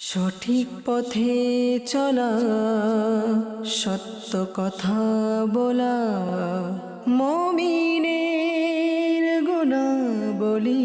সঠিক পথে চলা সত্য কথা বলা মমিনের গুণা বলি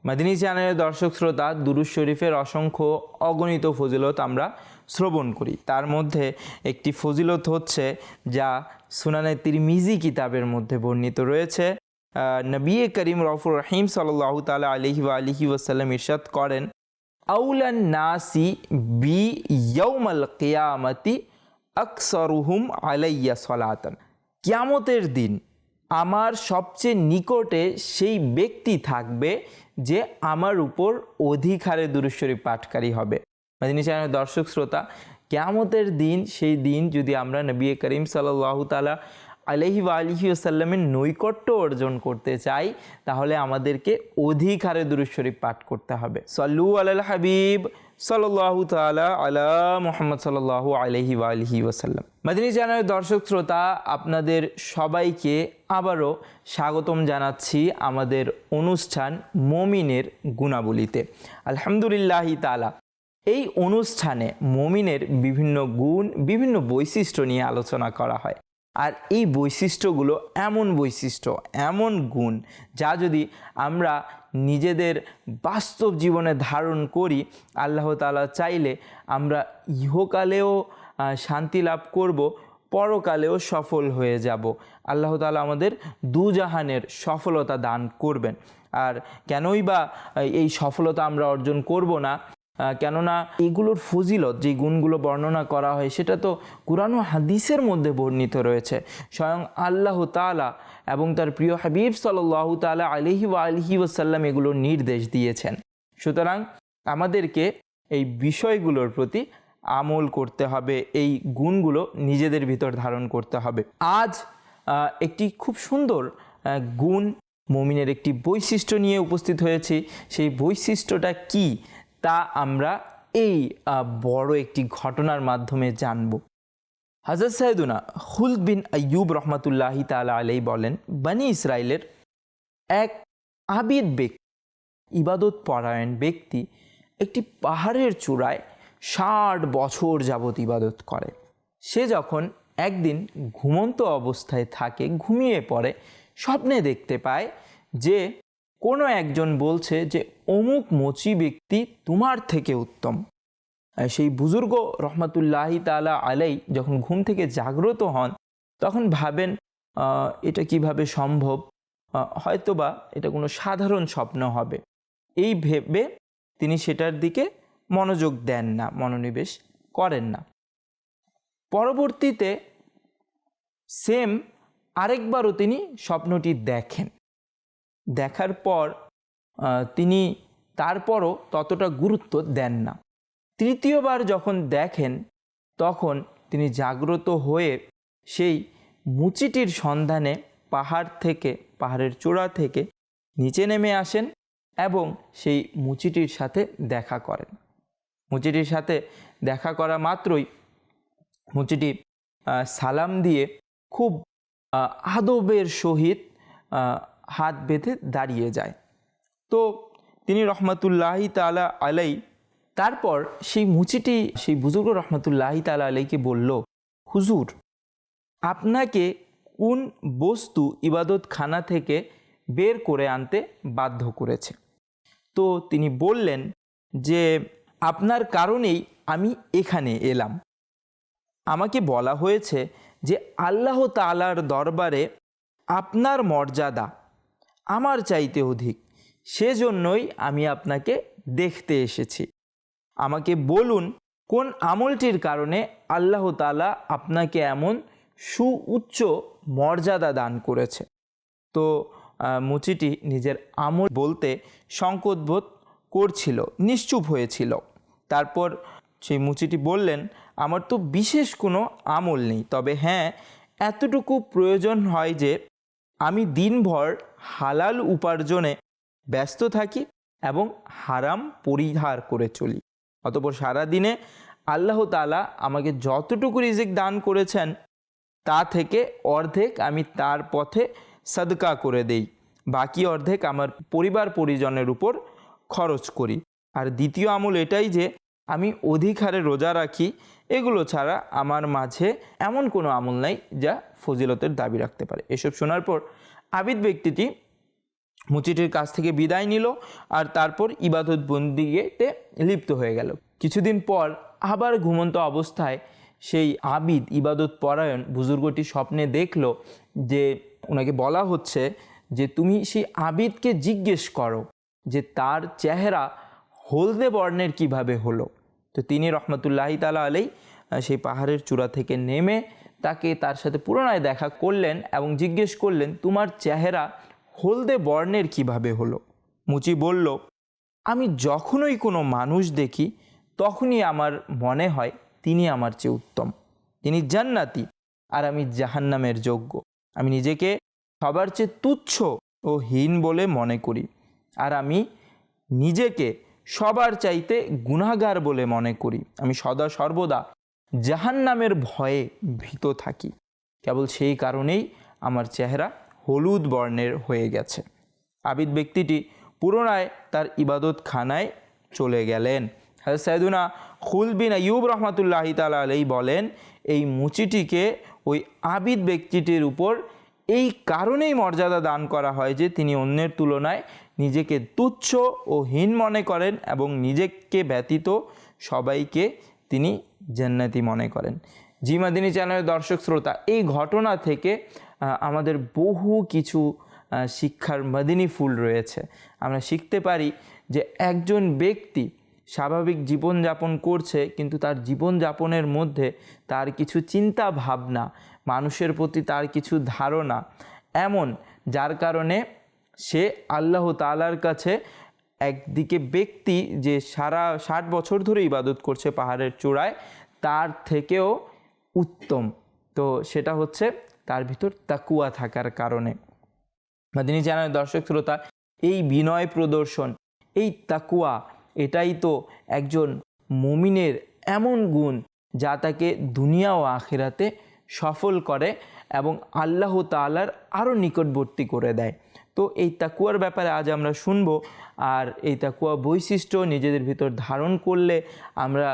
মাদিনী চ্যানেলের দর্শক শ্রোতা দুরুজ শরীফের অসংখ্য অগণিত ফজিলত আমরা শ্রবণ করি। তার মধ্যে একটি ফজিলত হচ্ছে যা সুনানে তিরমিজি কিতাবের মধ্যে বর্ণিত রয়েছে। নবী করিম রফুর রহিম সাল্লাহ তালা আলহি আলহি ওসাল্লাম ইরশাদ করেন, আউলান নাসি বি ইয়ৌমাল কিয়ামতি আকসরুহুম আলাইয়া সলাতন। কিয়ামতের দিন আমার সবচেয়ে নিকটে সেই ব্যক্তি থাকবে যে আমার উপর অধিক হারে দুরুশ্বরী পাঠকারী হবে। মাদিনী চ্যানেলের দর্শক শ্রোতা, কেয়ামতের দিন, সেই দিন যদি আমরা নবী করিম সাল্লাহ তালা আলহি আলহি আসাল্লামের নৈকট্য অর্জন করতে চাই, তাহলে আমাদেরকে অধিক হারে দুরুশ্বরী পাঠ করতে হবে। সল্লু আল হাবিব সাল্লাহ তালা আলা মোহাম্মদ সাল্লাহ আলহি আলহি ওসাল্লাম মাদিনী চ্যানেলের দর্শক শ্রোতা, আপনাদের সবাইকে আবারও স্বাগতম জানাচ্ছি আমাদের অনুষ্ঠান মমিনের গুণাবলিতে। আলহামদুলিল্লাহি তালা এই অনুষ্ঠানে মমিনের বিভিন্ন গুণ, বিভিন্ন বৈশিষ্ট্য নিয়ে আলোচনা করা হয়। আর এই বৈশিষ্ট্যগুলো এমন বৈশিষ্ট্য, এমন গুণ যা যদি আমরা নিজেদের বাস্তব জীবনে ধারণ করি, আল্লাহ তালা চাইলে আমরা ইহকালেও শান্তি লাভ করব, পরকালেও সফল হয়ে যাব। আল্লাহ তালা আমাদের দুজাহানের সফলতা দান করবেন। আর কেনই বা এই সফলতা আমরা অর্জন করব না কেননা এগুলোর ফজিলত যে গুণগুলো বর্ণনা করা হয়, সেটা তো কোরআন হাদিসের মধ্যে বর্ণিত রয়েছে। স্বয়ং আল্লাহ তালা এবং তার প্রিয় হাবিব সাল্লাহ তালা আলহি ওয়া আলহি ওসাল্লাম এগুলোর নির্দেশ দিয়েছেন। সুতরাং আমাদেরকে এই বিষয়গুলোর প্রতি আমল করতে হবে, এই গুণগুলো নিজেদের ভিতর ধারণ করতে হবে। আজ একটি খুব সুন্দর গুণ মমিনের একটি বৈশিষ্ট্য নিয়ে উপস্থিত হয়েছি। সেই বৈশিষ্ট্যটা কি? তা আমরা এই বড় একটি ঘটনার মাধ্যমে জানব। হাজরত সাইদুনা হুল বিন আয়ুব রহমতুল্লাহি তালা আলাই বলেন, বানি ইসরায়েলের এক আবিদ ব্যক্তি, ইবাদত পরায়ণ ব্যক্তি একটি পাহাড়ের চূড়ায় ষাট বছর যাবৎ ইবাদত করে। সে যখন একদিন ঘুমন্ত অবস্থায় থাকে, ঘুমিয়ে পড়ে, স্বপ্নে দেখতে পায় যে কোনো একজন বলছে যে, অমুক মচি ব্যক্তি তোমার থেকে উত্তম। সেই বুজুর্গ রহমতুল্লাহি তালা আলাই যখন ঘুম থেকে জাগ্রত হন, তখন ভাবেন এটা কীভাবে সম্ভব? হয়তোবা এটা কোনো সাধারণ স্বপ্ন হবে। এই ভেবে তিনি সেটার দিকে মনোযোগ দেন না, মনোনিবেশ করেন না। পরবর্তীতে সেম আরেকবারও তিনি স্বপ্নটি দেখেন। দেখার পর তিনি তারপরও ততটা গুরুত্ব দেন না। তৃতীয়বার যখন দেখেন, তখন তিনি জাগ্রত হয়ে সেই মুচিটির সন্ধানে পাহাড় থেকে, পাহাড়ের চূড়া থেকে নিচে নেমে আসেন এবং সেই মুচিটির সাথে দেখা করেন। মুচিটির সাথে দেখা করা মাত্রই মুচিটি সালাম দিয়ে খুব আদবের সহিত হাত বেঁধে দাঁড়িয়ে যায়। তো তিনি রহমতুল্লাহি তালা আলাই তারপর সেই মুচিটি, সেই বুজুর্গ রহমতুল্লাহি তালা আলাইকে বলল, হুজুর, আপনাকে কোন বস্তু ইবাদত খানা থেকে বের করে আনতে বাধ্য করেছে? তো তিনি বললেন যে, আপনার কারণেই আমি এখানে এলাম। আমাকে বলা হয়েছে যে, আল্লাহ তালার দরবারে আপনার মর্যাদা আমার চাইতে অধিক। সেজন্যই আমি আপনাকে দেখতে এসেছি। আমাকে বলুন, কোন আমলটির কারণে আল্লাহ তালা আপনাকে এমন সুউচ্চ মর্যাদা দান করেছে? তো মুচিটি নিজের আমল বলতে সংকোচবোধ করছিল, নিশ্চুপ হয়েছিল। তারপর সেই মুচিটি বললেন, আমার তো বিশেষ কোনো আমল নেই, তবে হ্যাঁ এতটুকু প্রয়োজন হয় যে, আমি দিনভর হালাল উপার্জনে ব্যস্ত থাকি এবং হারাম পরিহার করে চলি। অতপর সারাদিনে আল্লাহ তালা আমাকে যতটুকু রিজিক দান করেছেন, তা থেকে অর্ধেক আমি তার পথে সদকা করে দেই। বাকি অর্ধেক আমার পরিবার পরিজনের উপর খরচ করি। আর দ্বিতীয় আমল এটাই যে, আমি অধিক হারে রোজা রাখি, এগুলো ছাড়া আমার মাঝে এমন কোনো আমল নাই যা ফজিলতের দাবি রাখতে পারে। এসব শোনার পর আবিদ ব্যক্তিটি মুচিটির কাছ থেকে বিদায় নিল আর তারপর ইবাদত বন্দিতে লিপ্ত হয়ে গেল। কিছুদিন পর আবার ঘুমন্ত অবস্থায় সেই আবিদ ইবাদত পরায়ণ বুজুর্গটি স্বপ্নে দেখল যে ওনাকে বলা হচ্ছে যে তুমি সেই আবিদকে জিজ্ঞেস করো যে তার চেহারা হলদে বর্ণের কীভাবে হলো। তো তিনি রহমতুল্লাহি তালা আলাই সেই পাহাড়ের চূড়া থেকে নেমে তাকে তার সাথে পুনরায় দেখা করলেন এবং জিজ্ঞেস করলেন, তোমার চেহারা হলদে বর্ণের কীভাবে হলো? মুচি বলল, আমি যখনই কোনো মানুষ দেখি, তখনই আমার মনে হয় তিনি আমার চেয়ে উত্তম। তিনি জান্নাতি আর আমি জাহান্নামের যোগ্য। আমি নিজেকে সবার চেয়ে তুচ্ছ ও হীন বলে মনে করি আর আমি নিজেকে সবার চাইতে গুণাগার বলে মনে করি। আমি সদা সর্বদা জাহান্নামের ভয়ে ভীত থাকি। কেবল সেই কারণেই আমার চেহারা হলুদ বর্ণের হয়ে গেছে। আবিদ ব্যক্তিটি পুনরায় তার ইবাদত খানায় চলে গেলেন। হ্যাঁ সাইদুনা খুল বিন আইয়ুব রহমতুল্লাহ তালা আলাই বলেন, এই মুচিটিকে ওই আবিদ ব্যক্তিটির উপর এই কারণেই মর্যাদা দান করা হয় যে তিনি অন্যের তুলনায় নিজেকে তুচ্ছ ও হীন মনে করেন এবং নিজেকে ব্যতীত সবাইকে তিনি জান্নাতি মনে করেন। জি মাদিনী চ্যানেলের দর্শক শ্রোতা, এই ঘটনা থেকে আমাদের বহু কিছু শিক্ষার মাদিনী ফুল রয়েছে। আমরা শিখতে পারি যে একজন ব্যক্তি স্বাভাবিক জীবনযাপন করছে, কিন্তু তার জীবনযাপনের মধ্যে তার কিছু চিন্তা ভাবনা মানুষের প্রতি তার কিছু ধারণা এমন, যার কারণে সে আল্লাহ তালার কাছে একদিকে ব্যক্তি যে সারা ষাট বছর ধরে ইবাদত করছে পাহাড়ের চূড়ায়, তার থেকেও উত্তম। তো সেটা হচ্ছে তার ভিতর তাকুয়া থাকার কারণে। মাদিনী চ্যানেলের দর্শক শ্রোতা, এই বিনয় প্রদর্শন, এই তাকুয়া, এটাই তো একজন মুমিনের এমন গুণ যা তাকে দুনিয়া ও আখিরাতে সফল করে এবং আল্লাহ তালার আরও নিকটবর্তী করে দেয়। তো এই তাকুয়ার ব্যাপারে আজ আমরা শুনব, আর এই তাকুয়া বৈশিষ্ট্য নিজেদের ভিতর ধারণ করলে আমরা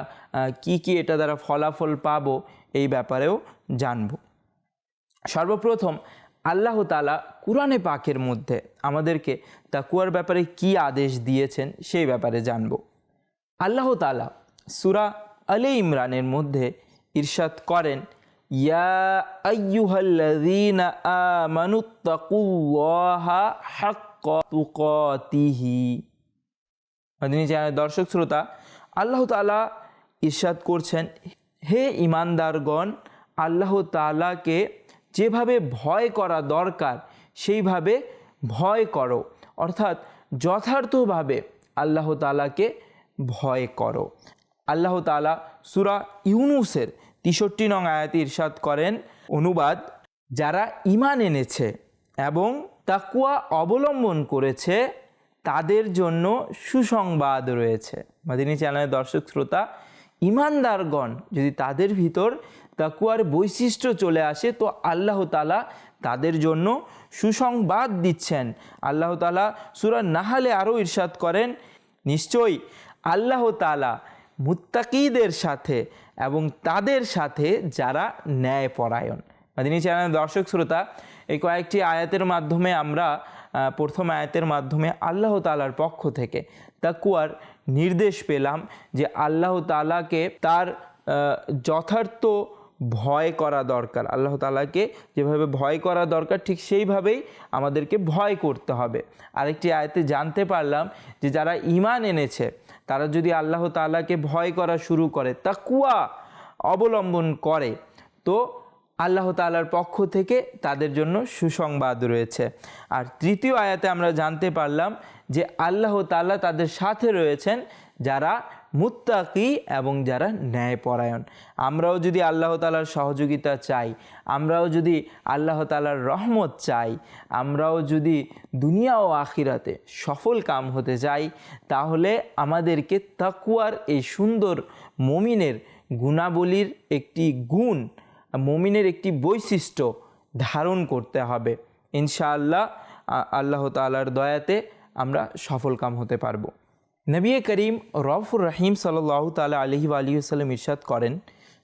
কি কি এটা দ্বারা ফলাফল পাবো এই ব্যাপারেও জানব। সর্বপ্রথম, আল্লাহ তালা কুরআনে পাকের মধ্যে আমাদেরকে তাকুয়ার ব্যাপারে কি আদেশ দিয়েছেন সেই ব্যাপারে জানব। আল্লাহ তালা সুরা আলে ইমরানের মধ্যে ইরশাদ করেন চ্যানেলের দর্শক শ্রোতা, আল্লাহ তালা ইরশাদ করছেন, হে ইমানদারগণ আল্লাহ তালাকে যেভাবে ভয় করা দরকার, সেইভাবে ভয় করো। অর্থাৎ যথার্থভাবে আল্লাহ তালাকে ভয় করো। আল্লাহ তালা সুরা ইউনুসের তেষট্টি নং আয়াতে ইরশাদ করেন, অনুবাদ, যারা ইমান এনেছে এবং তাকুয়া অবলম্বন করেছে, তাদের জন্য সুসংবাদ রয়েছে। মাদিনী চ্যানেলের দর্শক শ্রোতা ইমানদারগণ যদি তাদের ভিতর তাকুয়ার বৈশিষ্ট্য চলে আসে, তো আল্লাহ তালা তাদের জন্য সুসংবাদ দিচ্ছেন। আল্লাহ তালা সুরা নাহালে আরও ইরশাদ করেন, নিশ্চয়ই আল্লাহ তালা মুত্তাকিদের সাথে এবং তাদের সাথে যারা ন্যায়পরায়ণ। মাদিনী চ্যানেলের দর্শক শ্রোতা, এই কয়েকটি আয়াতের মাধ্যমে আমরা প্রথম আয়াতের মাধ্যমে আল্লাহ তালার পক্ষ থেকে তাকুয়ার নির্দেশ পেলাম যে আল্লাহ তালাকে তার যথার্থ ভয় করা দরকার। আল্লাহ তালাকে যেভাবে ভয় করা দরকার, ঠিক সেইভাবেই আমাদেরকে ভয় করতে হবে। আরেকটি আয়তে জানতে পারলাম যে যারা ইমান এনেছে, তারা যদি আল্লাহ তালাকে ভয় করা শুরু করে তাকুয়া অবলম্বন করে, তো আল্লাহ তালার পক্ষ থেকে তাদের জন্য সুসংবাদ রয়েছে। আর তৃতীয় আয়াতে আমরা জানতে পারলাম যে আল্লাহ তাআলা তাদের সাথে রয়েছেন যারা মুত্তাকি এবং যারা ন্যায়পরায়ণ। আমরাও যদি আল্লাহ তালার সহযোগিতা চাই, আমরাও যদি আল্লাহ তালার রহমত চাই, আমরাও যদি দুনিয়া ও আখিরাতে সফল কাম হতে চাই, তাহলে আমাদেরকে তাকুয়ার এই সুন্দর মমিনের গুণাবলীর একটি গুণ, মমিনের একটি বৈশিষ্ট্য ধারণ করতে হবে। ইনশাআল্লাহ আল্লাহ তালার দয়াতে আমরা সফল কাম হতে পারব। নবী করিম রফুর রহিম সাল্লাহ তালা আলহি আলিয়াল্লাম ইরশাদ করেন,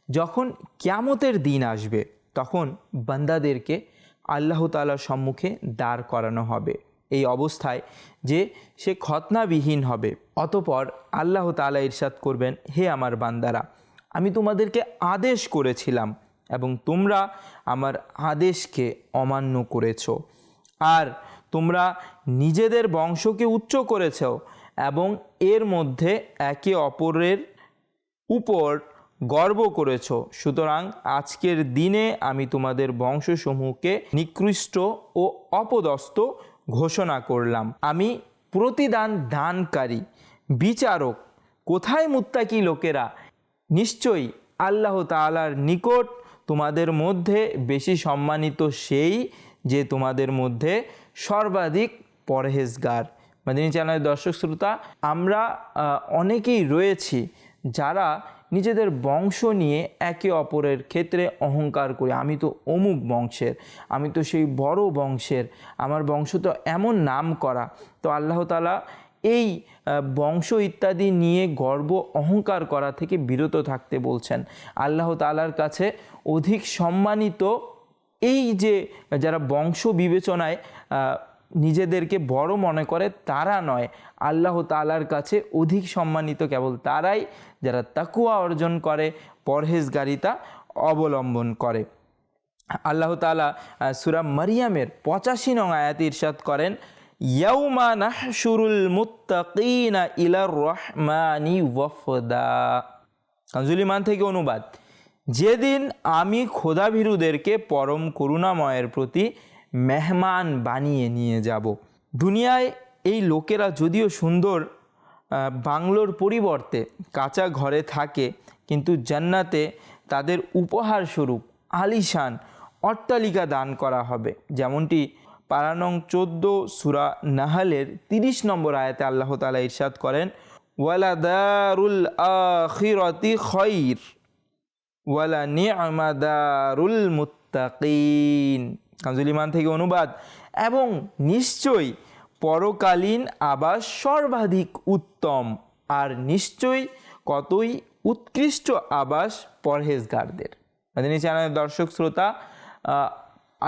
যখন ক্যামতের দিন আসবে, তখন বান্দাদেরকে আল্লাহ তালার সম্মুখে দাঁড় করানো হবে। এই অবস্থায় যে সে খতনাবিহীন হবে, অতপর আল্লাহ তালা ইরশাদ করবেন, হে আমার বান্দারা, আমি তোমাদেরকে আদেশ করেছিলাম এবং তোমরা আমার আদেশকে অমান্য করেছ। আর তোমরা নিজেদের বংশকে উচ্চ করেছ এবং এর মধ্যে একে অপরের উপর গর্ব করেছ। সুতরাং আজকের দিনে আমি তোমাদের বংশসমূহকে নিকৃষ্ট ও অপদস্থ ঘোষণা করলাম। আমি প্রতিদান দানকারী, বিচারক, কোথায় মুত্তাকি লোকেরা? নিশ্চয়ই আল্লাহ তাআলার নিকট তোমাদের মধ্যে বেশি সম্মানিত সেই যে তোমাদের মধ্যে সর্বাধিক পরহেজগার। মাদিনী চ্যানেলের দর্শক শ্রোতা, আমরা অনেকেই রয়েছি যারা নিজেদের বংশ নিয়ে একে অপরের ক্ষেত্রে অহংকার করি। আমি তো অমুক বংশের, আমি তো সেই বড় বংশের, আমার বংশ তো এমন নাম করা তো আল্লাহ তালা এই বংশ ইত্যাদি নিয়ে গর্ব, অহংকার করা থেকে বিরত থাকতে বলছেন। আল্লাহ তালার কাছে অধিক সম্মানিত এই যে যারা বংশ বিবেচনায় নিজেদেরকে বড় মনে করে তারা নয়। আল্লাহ তালার কাছে অধিক সম্মানিত কেবল তারাই যারা তাকুয়া অর্জন করে, পরহেজগারিতা অবলম্বন করে। আল্লাহ তালা সুরা মারিয়ামের পঁচাশি নং আয়াত ইরশাদ করেন, ইয়াউমা নাহশুরুল মুত্তাকিনা ইলার রহমানি ওয়ফদা। কাজুলিমান থেকে অনুবাদ, যেদিন আমি খোদাভীরুদেরকে পরম করুণাময়ের প্রতি মেহমান বানিয়ে নিয়ে যাব। দুনিয়ায় এই লোকেরা যদিও সুন্দর বাংলোর পরিবর্তে কাঁচা ঘরে থাকে, কিন্তু জান্নাতে তাদের উপহার স্বরূপ আলিশান অট্টালিকা দান করা হবে। যেমনটি পারানং চোদ্দ সুরা নাহালের তিরিশ নম্বর আয়াতে আল্লাহ তালা ইরশাদ করেন ওয়ালাদারুল আখিরতি খৈর ওয়ালা নি'মাদারুল মুত্তাকিন। কাজুলিমান থেকে অনুবাদ। এবং নিশ্চয়ই পরকালীন আবাস সর্বাধিক উত্তম, আর নিশ্চয়ই কতই উৎকৃষ্ট আবাস পরহেজগারদের। মাদিনী চ্যানেলের দর্শক শ্রোতা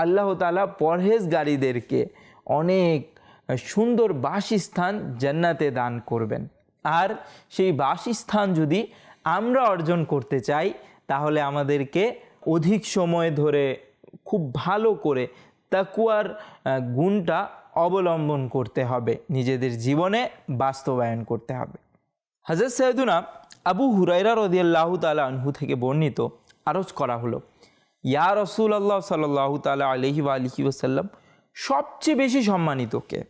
আল্লাহ তালা পরহেজগারীদেরকে অনেক সুন্দর বাসস্থান জান্নাতে দান করবেন। আর সেই বাসস্থান যদি আমরা অর্জন করতে চাই, তাহলে আমাদেরকে অধিক সময় ধরে খুব ভালো করে তাকুয়ার গুণটা অবলম্বন করতে হবে। নিজেদের জীবনে বাস্তবায়ন করতে হবে। হাজরত সৈয়দুনা আবু হুরাইরা রদিয়াল্লাহ তালা আনহু থেকে বর্ণিত আরজ করা হলো, ইয়া রসুল আল্লাহ সাল্লাহ তালা আলহি বা আলহি ওসাল্লাম সবচেয়ে বেশি সম্মানিত কে?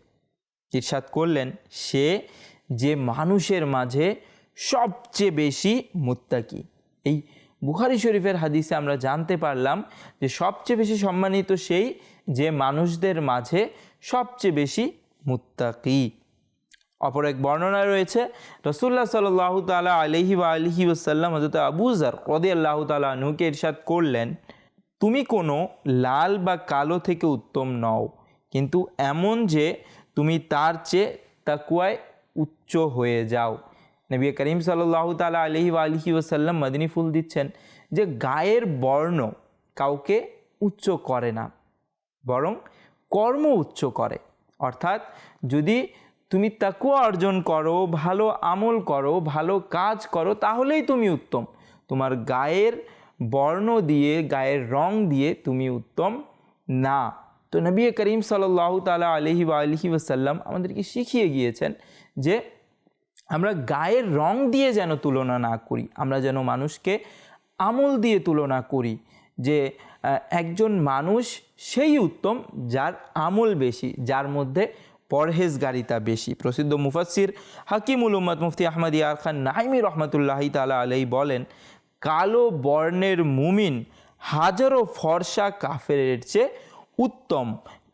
ইরশাদ করলেন, সে যে মানুষের মাঝে সবচেয়ে বেশি মুত্তাকি। এই বুখারি শরীফের হাদিসে আমরা জানতে পারলাম যে সবচেয়ে বেশি সম্মানিত সেই যে মানুষদের মাঝে সবচেয়ে বেশি মুত্তাকি। অপর এক বর্ণনা রয়েছে রসুল্লাহ সাল্লাহ তালা আলহি বা আলহি ওসাল্লাম হজরত আবুজার রদি আল্লাহ তালা আনুকে ইরশাদ করলেন, তুমি কোনো লাল বা কালো থেকে উত্তম নও, কিন্তু এমন যে তুমি তার চেয়ে তাকুয়ায় উচ্চ হয়ে যাও। নবী করিম সাল্লাহ তালা আলহি আলহি ওসাল্লাম মদিনী ফুল দিচ্ছেন যে গায়ের বর্ণ কাউকে উচ্চ করে না, বরং কর্ম উচ্চ করে। অর্থাৎ যদি তুমি তাকুয়া অর্জন করো, ভালো আমল করো, ভালো কাজ করো, তাহলেই তুমি উত্তম। তোমার গায়ের বর্ণ দিয়ে, গায়ের রং দিয়ে তুমি উত্তম না। তো নবী করিম সাল্লাহ তালা আলহি আলহি ওসাল্লাম আমাদেরকে শিখিয়ে গিয়েছেন যে আমরা গায়ের রং দিয়ে যেন তুলনা না করি, আমরা যেন মানুষকে আমল দিয়ে তুলনা করি যে একজন মানুষ সেই উত্তম যার আমল বেশি, যার মধ্যে পরহেজগারিতা বেশি। প্রসিদ্ধ মুফাসির হাকিমুল উম্মদ মুফতি আহমদ ইয়ার খান নাইমি রহমতুল্লাহি তালা আলাই বলেন, কালো বর্ণের মুমিন হাজারো ফর্সা কাফেরের চেয়ে উত্তম।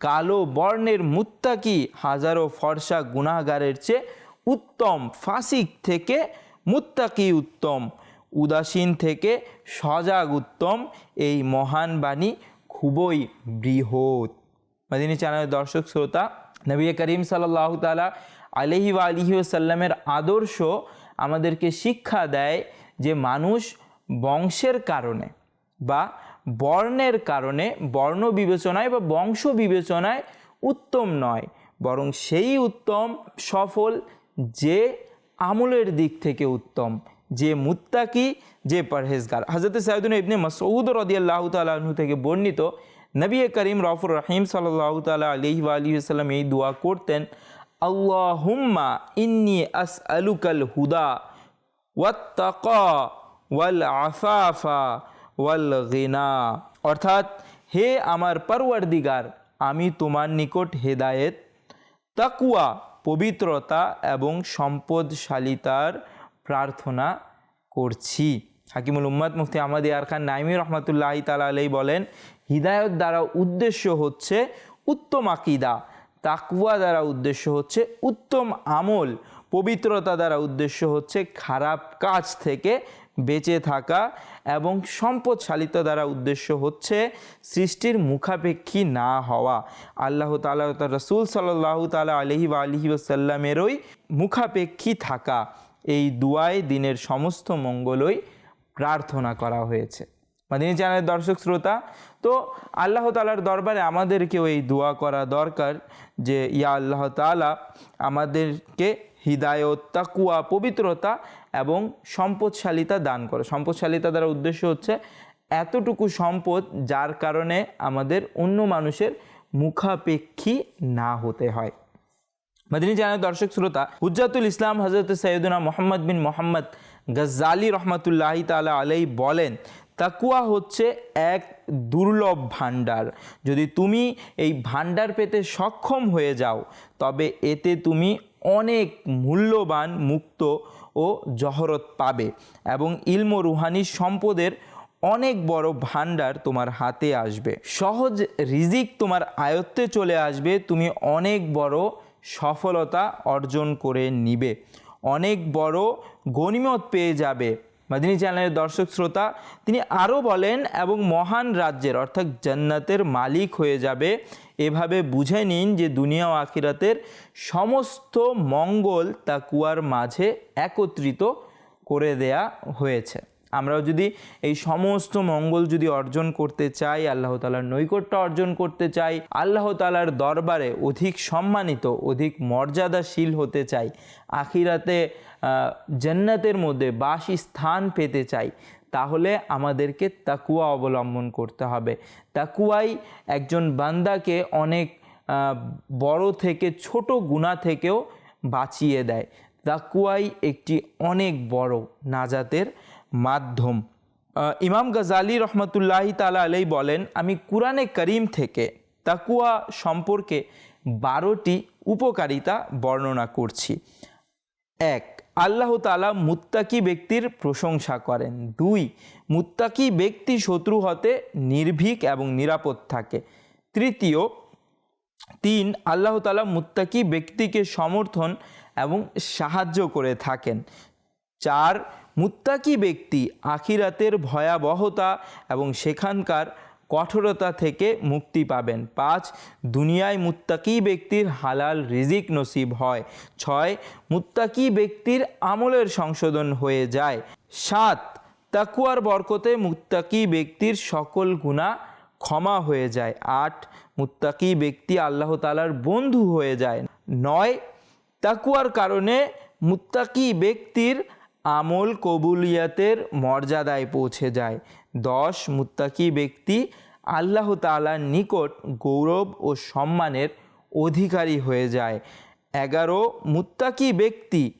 কালো বর্ণের মুত্তাকি হাজারো ফর্সা গুনাহগারের চেয়ে উত্তম, ফাসিক থেকে মুত্তাকি উত্তম, উদাসীন থেকে সজাগ উত্তম, এই মহান বাণী খুবই বৃহৎ। মাদিনী চ্যানেলের দর্শক, শ্রোতা, নবী করিম সাল্লাহ তালা আলহি বা আলহি সাল্লামের আদর্শ আমাদেরকে শিক্ষা দেয় যে মানুষ বংশের কারণে বা বর্ণের কারণে বর্ণ বিবেচনায় বা বংশ বিবেচনায় উত্তম নয়, বরং সেই উত্তম সফল যে আমলের দিক থেকে উত্তম, যে মুত্তাকি, যে পরহেজগার। হজরত সাইদুল ইবনে মসউদ রদিয়াল্লাহ তালু থেকে বর্ণিত নবী করিম রফুর রহিম সাল্লাহ তালা আলী সাল্লাম এই দোয়া করতেন, আল্লাহুম্মা ইন্নি আস আলুকাল হুদা ওয়াত্তাকা ওয়াল আফাফা ওয়াল গিনা। অর্থাৎ, হে আমার পরওয়ারদিগার, আমি তোমার নিকট হেদায়েত তাকুয়া পবিত্রতা এবং সম্পদশালিতার প্রার্থনা করছি। হাকিমুল উম্মাদ মুফতি আহমদ ইয়ার খান নাইমি রহমতুল্লাহ তালা আলাই বলেন, হৃদায়ত দ্বারা উদ্দেশ্য হচ্ছে উত্তম আকিদা তাকুয়া দ্বারা উদ্দেশ্য হচ্ছে উত্তম আমল, পবিত্রতা দ্বারা উদ্দেশ্য হচ্ছে খারাপ কাজ থেকে বেঁচে থাকা এবং সম্পদশালিতা দ্বারা উদ্দেশ্য হচ্ছে সৃষ্টির মুখাপেক্ষী না হওয়া। আল্লাহ তালা রসুল সাল্লাহ তালা আলহি বা আলহি ওসাল্লামেরই মুখাপেক্ষী থাকা। এই দুয়ায় দিনের সমস্ত মঙ্গলই প্রার্থনা করা হয়েছে। মাদিনী চ্যানেলের দর্শক শ্রোতা, তো আল্লাহ তালার দরবারে আমাদেরকেও এই দোয়া করা দরকার যে, ইয়া আল্লাহ তালা আমাদেরকে হৃদায়ত তাকুয়া পবিত্রতা এবং সম্পদশালিতা দান করে। সম্পদশালিতা দ্বারা উদ্দেশ্য হচ্ছে এতটুকু সম্পদ যার কারণে আমাদের অন্য মানুষের মুখাপেক্ষী না হতে হয়। মাদিনী চ্যানেল দর্শক শ্রোতা, হুজ্জাতুল ইসলাম হজরত সৈয়দুনা মোহাম্মদ বিন মোহাম্মদ গজ্জালি রহমতুল্লাহি তালা আলাই বলেন, তাকুয়া হচ্ছে এক দুর্লভ ভাণ্ডার। যদি তুমি এই ভাণ্ডার পেতে সক্ষম হয়ে যাও, তবে এতে তুমি অনেক মূল্যবান মুক্ত ও জহরত পাবে এবং ইলম রুহানি সম্পদের অনেক বড় ভাণ্ডার তোমার হাতে আসবে। সহজ রিজিক তোমার আয়ত্তে চলে আসবে, তুমি অনেক বড় সফলতা অর্জন করে নিবে। অনেক বড় গণিমত পেয়ে যাবে। মাদিনী চ্যানেলের দর্শক শ্রোতা, তিনি আরও বলেন, এবং মহান রাজ্যের, অর্থাৎ জান্নাতের মালিক হয়ে যাবে। এভাবে বুঝে নিন যে দুনিয়া ও আখিরাতের সমস্ত মঙ্গল তাকুয়ার মাঝে একত্রিত করে দেয়া হয়েছে। আমরাও যদি এই সমস্ত মঙ্গল যদি অর্জন করতে চাই, আল্লাহ তালার নৈকট্য অর্জন করতে চাই, আল্লাহ তালার দরবারে অধিক সম্মানিত, অধিক মর্যাদাশীল হতে চাই, আখিরাতে জান্নাতের মধ্যে বাস স্থান পেতে চাই, তাহলে আমাদেরকে তাকুয়া অবলম্বন করতে হবে। তাকুয়াই একজন বান্দাকে অনেক বড় থেকে ছোট গুণা থেকেও বাঁচিয়ে দেয়। তাকুয়াই একটি অনেক বড় নাজাতের মাধ্যম। ইমাম গজালি রহমতুল্লাহি তালা আলাই বলেন, আমি কুরআনে করিম থেকে তাকুয়া সম্পর্কে বারোটি উপকারিতা বর্ণনা করছি। এক, আল্লাহ তালা মুত্তাকি ব্যক্তির প্রশংসা করেন। দুই, মুত্তাকি ব্যক্তি শত্রু হতে নির্ভীক এবং নিরাপদ থাকে। তৃতীয়, তিন, আল্লাহ তালা মুত্তাকি ব্যক্তিকে সমর্থন এবং সাহায্য করে থাকেন। চার মুত্তাকি ব্যক্তি আখিরাতের ভয়াবহতা এবং সেখানকার কঠোরতা থেকে মুক্তি পাবেন। পাঁচ, দুনিয়ায় মুত্তাকি ব্যক্তির হালাল রিজিক নসিব হয়। ছয়, মুত্তাকি ব্যক্তির আমলের সংশোধন হয়ে যায়। সাত, তাকুয়ার বরকতে মুত্তাকি ব্যক্তির সকল গুণা ক্ষমা হয়ে যায়। আট, মুত্তাকি ব্যক্তি আল্লাহ তালার বন্ধু হয়ে যায়। নয়, তাকুয়ার কারণে মুত্তাকি ব্যক্তির আমল কবুলিয়াতের মর্যাদায় পৌঁছে যায়। দশ মুত্তাকি ব্যক্তি আল্লাহ তালার নিকট গৌরব ও সম্মানের অধিকারী হয়ে যায়। এগারো মুত্তাকি ব্যক্তি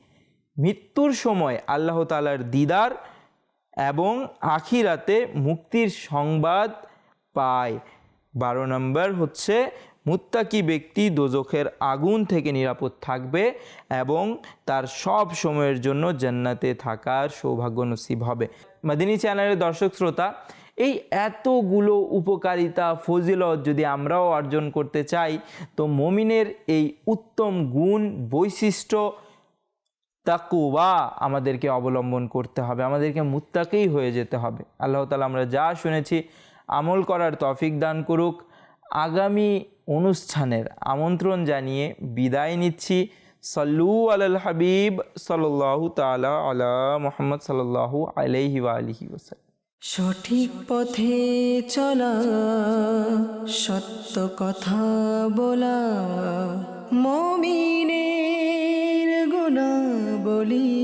মৃত্যুর সময় আল্লাহ তালার দিদার এবং আখিরাতে মুক্তির সংবাদ পায়। বারো নম্বর হচ্ছে মুত্তাকি ব্যক্তি দোজখের আগুন থেকে নিরাপদ থাকবে এবং তার সব সময়ের জন্য জান্নাতে থাকার সৌভাগ্য নসিব হবে। মাদিনী চ্যানেলের দর্শক শ্রোতা, এই এতগুলো উপকারিতা, ফজিলত যদি আমরাও অর্জন করতে চাই, তো মমিনের এই উত্তম গুণ, বৈশিষ্ট্য তাকুবা আমাদেরকে অবলম্বন করতে হবে। আমাদেরকে মুত্তাকেই হয়ে যেতে হবে। আল্লাহ তালা আমরা যা শুনেছি, আমল করার তফিক দান করুক। আগামী অনুষ্ঠানের আমন্ত্রণ জানিয়ে বিদায় নিচ্ছি। সল্লু আলাল হাবিব সাল্লাল্লাহু তালা আলা মোহাম্মদ সাল্লাল্লাহু আলাইহি ওয়া আলিহি ওয়াসাল্লাম। সঠিক পথে চলা, সত্য কথা বলা, মমিনের গুণা বলি